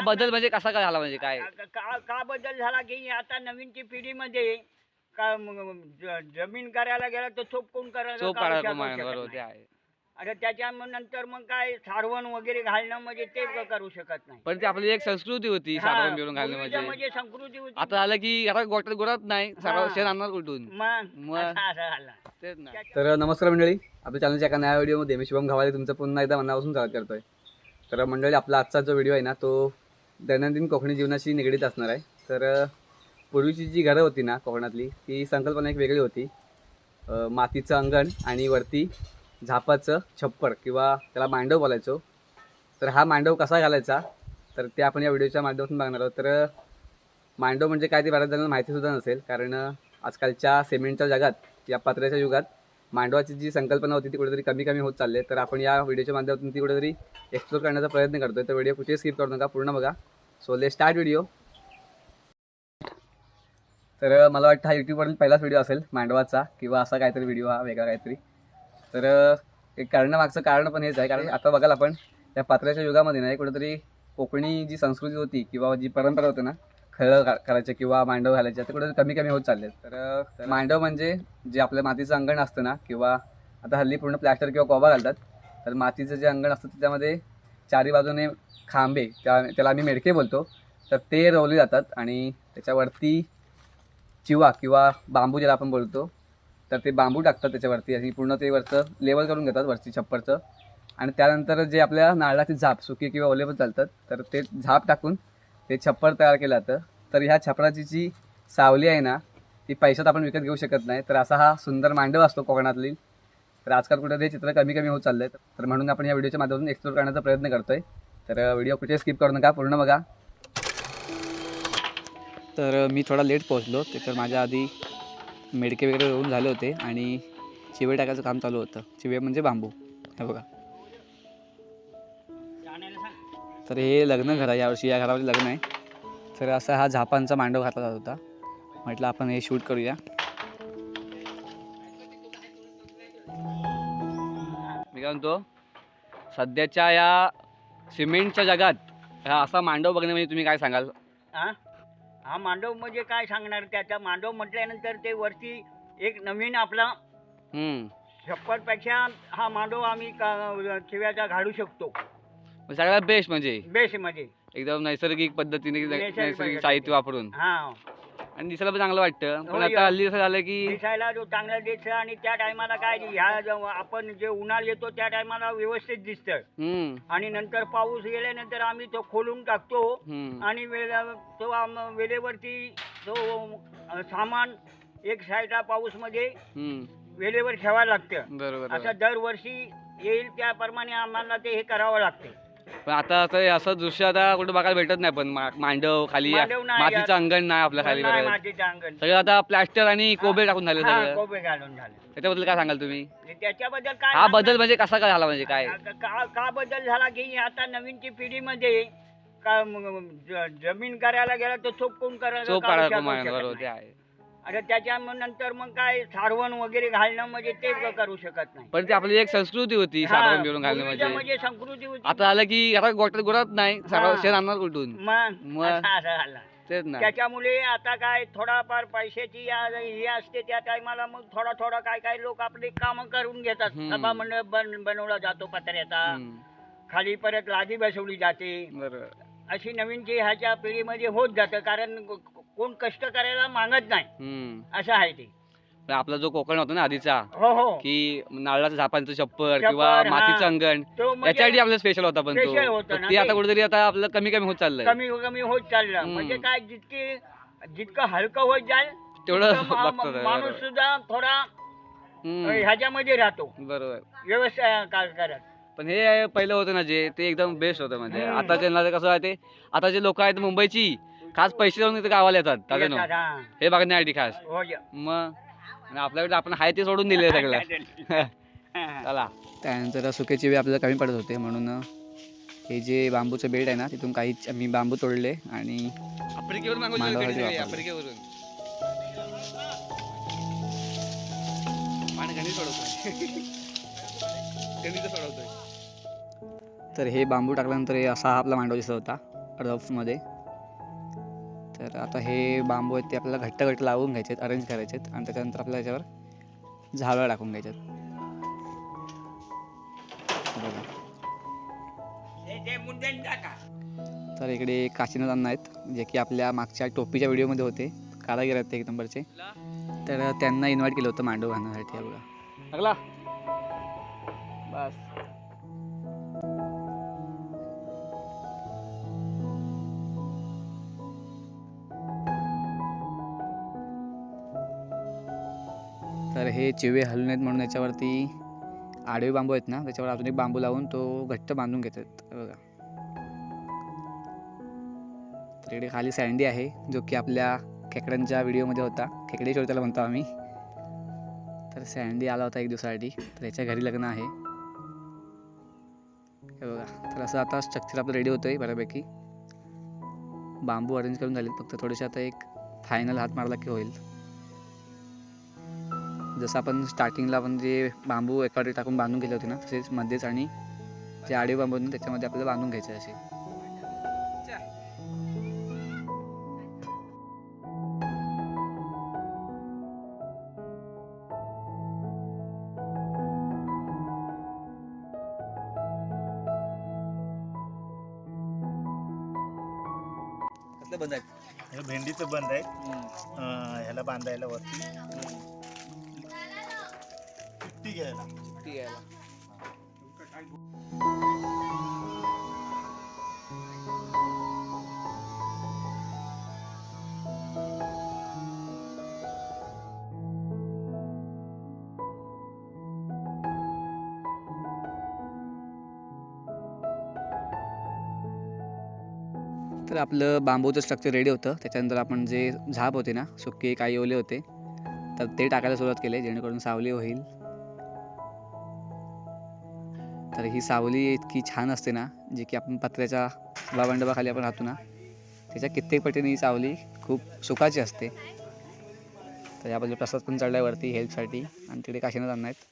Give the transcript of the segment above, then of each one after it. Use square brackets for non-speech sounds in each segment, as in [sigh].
हा बदल म्हणजे कसा काय झाला म्हणजे काय? का- का का बदल झाला की आता नवीनची पिढीमध्ये का म- ज- जमीन करायला गेला तर चोप कोण करायला चोप काढू काढा शकत कमाय नाही. बरोबर ते आहे. आता त्याच्या म- नंतर मग काय सारवण वगैरे घालणं म्हणजे ते क- करू शकत नाही. पण ती आपली एक संस्कृती होती हा, सारवण घालणं पूर्वीचं म्हणजे. म्हणजे संस्कृती होती. आता झालं की आता गोट्यात गोरात नाही सारवण हा. शेण आणणार कुठून मग मग असं असं झालं. तेच ना. तर नमस्कार मंडळी आपल्या चॅनलच्या एका नव्या व्हिडिओमध्ये मी शुभम घावाले तुमचं पुन्हा एकदा मनापासून स्वागत करतोय. तर मंडळी आपला आजचा जो व्हिडिओ आहे ना तो दैनंदिन कोकणी जीवनाशी निगडीत असणार आहे. तर पूर्वीची जी घरं होती ना कोकणातली ती संकल्पना एक वेगळी होती. मातीचं अंगण आणि वरती झापाचं छप्पर किंवा त्याला मांडव बोलायचो. तर हा मांडव कसा घालायचा? तर ते आपण या व्हिडिओच्या माध्यमातून बघणार आहोत. तर मांडव म्हणजे काय ते बऱ्याच जणांना माहितीसुद्धा नसेल. कारण आजकालच्या सिमेंटच्या जगात या पत्र्याच्या युगात मांडवाची जी संकल्पना होती ती कुठेतरी कमी कमी होत चालली आहे. तर आपण या व्हिडिओच्या माध्यमातून ती कुठेतरी एक्सप्लोर करण्याचा प्रयत्न करतोय. तर व्हिडिओ कुठे स्किप करू नका पूर्ण बघा. सो ले स्टार्ट व्हिडिओ तर मला वाटतं हा यूट्यूबवरील पहिलाच व्हिडिओ असेल मांडवाचा किंवा असा काहीतरी व्हिडिओ हा वेगळा काहीतरी. तर एक करण्यामागचं कारण पण हेच आहे. कारण आता बघाल आपण त्या पात्राच्या युगामध्ये नाही कुठेतरी कोकणी जी संस्कृती होती किंवा जी परंपरा होती ना खळं करायचे किंवा मांडव घालायचे ते कुठे कमी कमी होत चालले तर मांडव म्हणजे जे आपल्या मातीचं अंगण असतं ना किंवा आता हल्ली पूर्ण प्लॅस्टर किंवा कोबा घालतात तर मातीचं जे अंगण असतं त्याच्यामध्ये चारी बाजूने खांबे त्या त्याला आम्ही मेडके बोलतो. तर ते रोवले जातात आणि त्याच्यावरती चिवा किंवा बांबू ज्याला आपण बोलतो तर ते बांबू टाकतात त्याच्यावरती. आणि पूर्ण ते वरचं लेवल करून घेतात वरची छप्परचं. आणि त्यानंतर जे आपल्या नारळाची झाप सुकी किंवा ओले पण चालतात तर ते झाप टाकून ते छप्पर तयार केलं जातं. तर ह्या छपराची जी सावली आहे ना ती पैशात आपण विकत घेऊ शकत नाही. तर असा हा सुंदर मांडव असतो कोकणातली. तर आजकाल कुठे ते चित्र कमी कमी होत चाललंय. तर म्हणून आपण या व्हिडिओच्या माध्यमातून एक्सप्लोर करण्याचा प्रयत्न करतोय. तर व्हिडिओ कुठे स्किप करू नका पूर्ण बघा. तर मी थोडा लेट पोहोचलो. ते तर माझ्या आधी मेडके वगैरे रोवून झाले होते आणि चिवे टाकायचं काम चालू होतं. चिवे म्हणजे बांबू. हे बघा. तर हे लग्न घर आहे यावर्षी या घरामध्ये लग्न आहे. तर असा हा झापांचा मांडव घातला जात होता. म्हटलं आपण हे शूट करूया. मी काय म्हणतो सध्याच्या या सिमेंटच्या जगात हा असा मांडव बघणे म्हणजे तुम्ही काय सांगाल? हा हा मांडव म्हणजे काय सांगणार? त्याचा मांडव म्हटल्यानंतर ते वरती एक नवीन आपला हम्म. छप्परपेक्षा हा मांडव आम्ही का- चिव्याचा घालू शकतो. सगळ्यात बेस्ट म्हणजे? बेसमध्ये एकदम नैसर्गिक पद्धतीने नैसर्गिक. साहित्य वापरून. हा. आणि दिसायला पण चांगलं वाटतं. पण हो, आता या. हल्ली असं झालं की दिसायला जो चांगला दिसतं आणि त्या टायमाला काय ह्या जो आपण जे उन्हाळ येतो त्या टायमाला व्यवस्थित दिसतं. हम्म. आणि नंतर पाऊस गेल्यानंतर आम्ही तो खोलून टाकतो. हम्म. आणि वेळे तो आम- वेळेवरती तो अ, सामान एक साईडला पाऊसमध्ये हम्म. वेळेवर ठेवायला लागतं. बरोबर. असं दरवर्षी येईल त्याप्रमाणे आम्हाला ते हे करावं लागते. पण आता असं असं दृश्य आता कुठं बघायला भेटत नाही पण मा- मांडव खाली मांडव नाही मातीचं. अंगण नाही आपल्या खाली नाही परत. मातीचं अंगण. सगळं आता प्लास्टर आणि कोबे टाकून झाले हा, सगळं. कोबे घालून झालं. त्याच्याबद्दल काय सांगाल तुम्ही? त्याच्याबद्दल काय हा बदल म्हणजे कसा काय झाला म्हणजे काय? का- का का बदल झाला की आता नवीनची पिढीमध्ये का म- ज- जमीन करायला गेला तर चोप कोण करायला चोप काढू काढा शकत कमाय नाही. बरोबर ते आहे. आता त्याच्या नंतर मग काय सारवण वगैरे घालणं म्हणजे ते करू शकत नाही. पण ती आपली एक संस्कृती होती सारवण बिरून घालणं म्हणजे. म्हणजे संस्कृती होती. आता झालं की आता गोट्यात गोरात नाही सारवण हा. शेण आणणार कुठून मग मग. असं असं झालं. तेच ना. त्याच्यामुळे आता काय थोडाफार पैशाची या- हे असते त्या टायमाला मग थोडा थोडा काय काय लोक आपले काम करून घेतात. हम्म. सभा मंडळ बन बनवला जातो पत्र्याचा. हम्म, खाली परत लादी बसवली जाते. बरोबर अशी नवीन जी ह्याच्या पिढीमध्ये होत जातं. कारण कोण कष्ट करायला मागत नाही. हम्म. असं आहे ते. पण आपला जो कोकण होता ना आधीचा हो हो. की नारळाचं झापांचं छप्पर छप्पर, किंवा हा. मातीचं अंगण तो म्हणजे याच्यासाठी आपलं स्पेशल होता पण Special तो होतं पण ना ते ते. आता कुठेतरी आता आपलं कमी कमी होत चाललंय. कमी कमी होत चाललं. हम्म. म्हणजे काय जितके जितकं हलकं होत जाईल तेवढं तितकं मा- बघतो ते, माणूस बरोबर. सुद्धा थोडा हम्म, ह्याच्यामध्ये राहतो. बरोबर. व्यवसाय करत. पण हे पहिलं होतं ना जे ते एकदम बेस्ट होतं म्हणजे. हम्म. आता त्यांना कसं आहे ते आता जे लोक आहेत मुंबईची खास पैसे देऊन इथे गावाला येतात दादा येतात, हा. हे बघण्यासाठी खास हो. मग आणि आपल्याकडे आपण हाय ते सोडून दिले सगळं. [laughs] [laughs] चला त्यानंतर सुके चिवे आपल्याला कमी पडत होते म्हणून हे जे बांबूचं बेड आहे ना तिथून काही आम्ही बांबू तोडले आणि आफ्रिकेवरून मागवली मांडवासाठी सगळी, वापरली. आफ्रिकेवरून पाणी गणित सोडवतोय [laughs] गणित सोडवतोय तर हे बांबू टाकल्यानंतर हे असा हा आपला मांडव दिसत होता रफमध्ये तर आता हे बांबू आहेत ते आपल्याला घट्ट घट्ट लावून घ्यायचे आहेत अरेंज करायचे आहेत आणि त्याच्यानंतर आपल्याला याच्यावर झाडं टाकून घ्यायचे आहेत बघा. तर इकडे काशीनाथ अण्णा आहेत जे की आपल्या मागच्या टोपीच्या व्हिडिओमध्ये होते कारागीर आहेत ते एक नंबरचे. तर त्यांना इन्व्हाइट केलं होतं मांडव घालण्यासाठी बघा. लागला बस. तर हे चिवे हलू नयेत म्हणून याच्यावरती आडवे बांबू आहेत ना त्याच्यावर अजून एक बांबू लावून तो घट्ट बांधून घेतात. बघा. तर इकडे खाली सँडी आहे जो की आपल्या खेकड्यांच्या व्हिडिओमध्ये होता. खेकडे चोर त्याला म्हणतो आम्ही. तर सँडी आला होता एक दिवसासाठी तर याच्या घरी लग्न आहे. हे बघा. तर असं आता स्ट्रक्चर आपलं रेडी होतं आहे बऱ्यापैकी. बांबू अरेंज करून झालेत. फक्त थोडेसे आता एक फायनल हात मारला की होईल. जसं आपण स्टार्टिंगला आपण जे बांबू एकाकडे टाकून बांधून गेले होते ना तसेच मध्येच आणि जे आडे बांबू होते त्याच्यामध्ये आपल्याला बांधून घ्यायचे असे. बंद आहेत हे भेंडीचं बंद आहे. ह्याला बांधायला वरती. घ्यायला तर आपलं बांबूचं स्ट्रक्चर रेडी होतं. त्याच्यानंतर आपण जे झाप होते ना सुके काही ओले होते तर ते टाकायला सुरुवात केली जेणेकरून सावली होईल. तर ही सावली इतकी छान असते ना जी की आपण पत्र्याच्या बाबांडबाखाली आपण राहतो ना त्याच्या कित्येक पटीने ही सावली खूप सुखाची असते. तर याबद्दल प्रसाद पण चढलाय वरती हेल्पसाठी आणि तिकडे काशीनाथ अण्णा आहेत.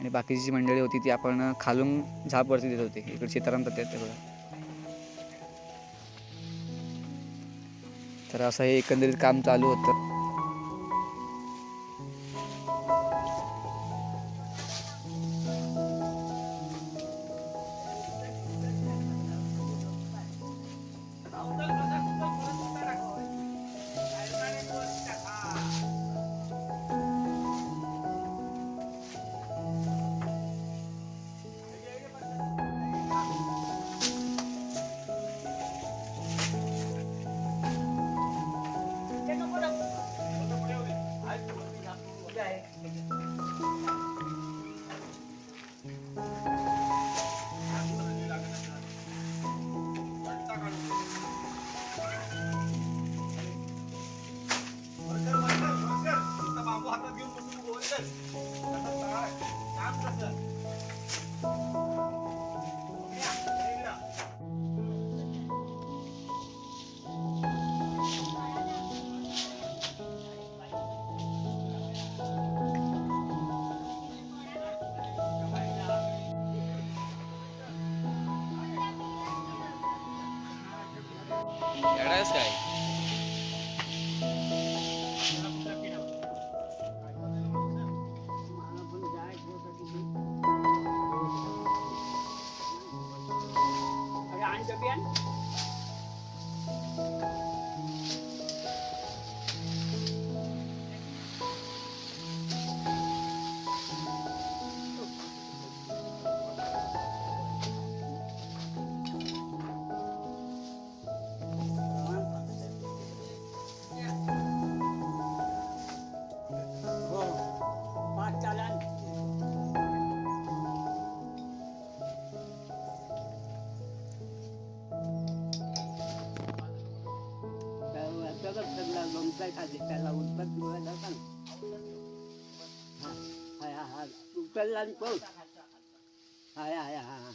आणि बाकीची जी मंडळी होती ती आपण खालून झापवरती देत होती. इकडे सीताराम तत्यात ते तर असं हे एकंदरीत काम चालू होतं. येडायस काय त्याला लोणचाय खाली त्याला उत्तर दिवायला सांग हा हा हा उचलला आणि पळ हाय हाय हा हा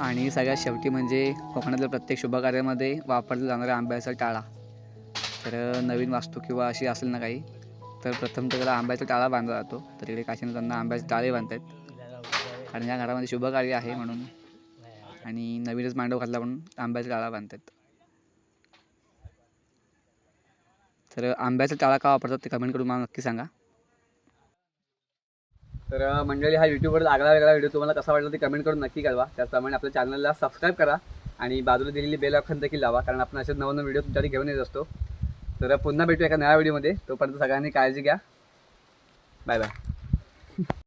आणि सगळ्यात शेवटी म्हणजे कोकणातल्या प्रत्येक शुभकार्यामध्ये वापरला जाणारा आंब्याचा टाळा. तर नवीन वास्तू किंवा अशी असेल ना काही तर प्रथम तर त्याला आंब्याचा टाळा बांधला जातो. तर इकडे काशीनं त्यांना आंब्याचे टाळे बांधतात कारण या घरामध्ये शुभकार्य आहे म्हणून. आणि नवीनच मांडव घातला म्हणून आंब्याचा टाळा बांधतात तर आंब्याचा टाळा का वापरतात ते कमेंट करून मला नक्की सांगा. तर मंडळी हा युट्यूबवर आगळा वेगळा व्हिडिओ तुम्हाला कसा वाटला ते कमेंट करून नक्की कळवा. त्याचप्रमाणे आपल्या चॅनलला सबस्क्राईब करा आणि बाजूला दिलेली बेल ऑप्शन देखील लावा कारण आपण असे नवनवीन व्हिडिओ तुमच्यासाठी घेऊन येत असतो. तर पुन्हा भेटू एका नव्या व्हिडिओमध्ये तोपर्यंत सगळ्यांनी काळजी घ्या. Bye bye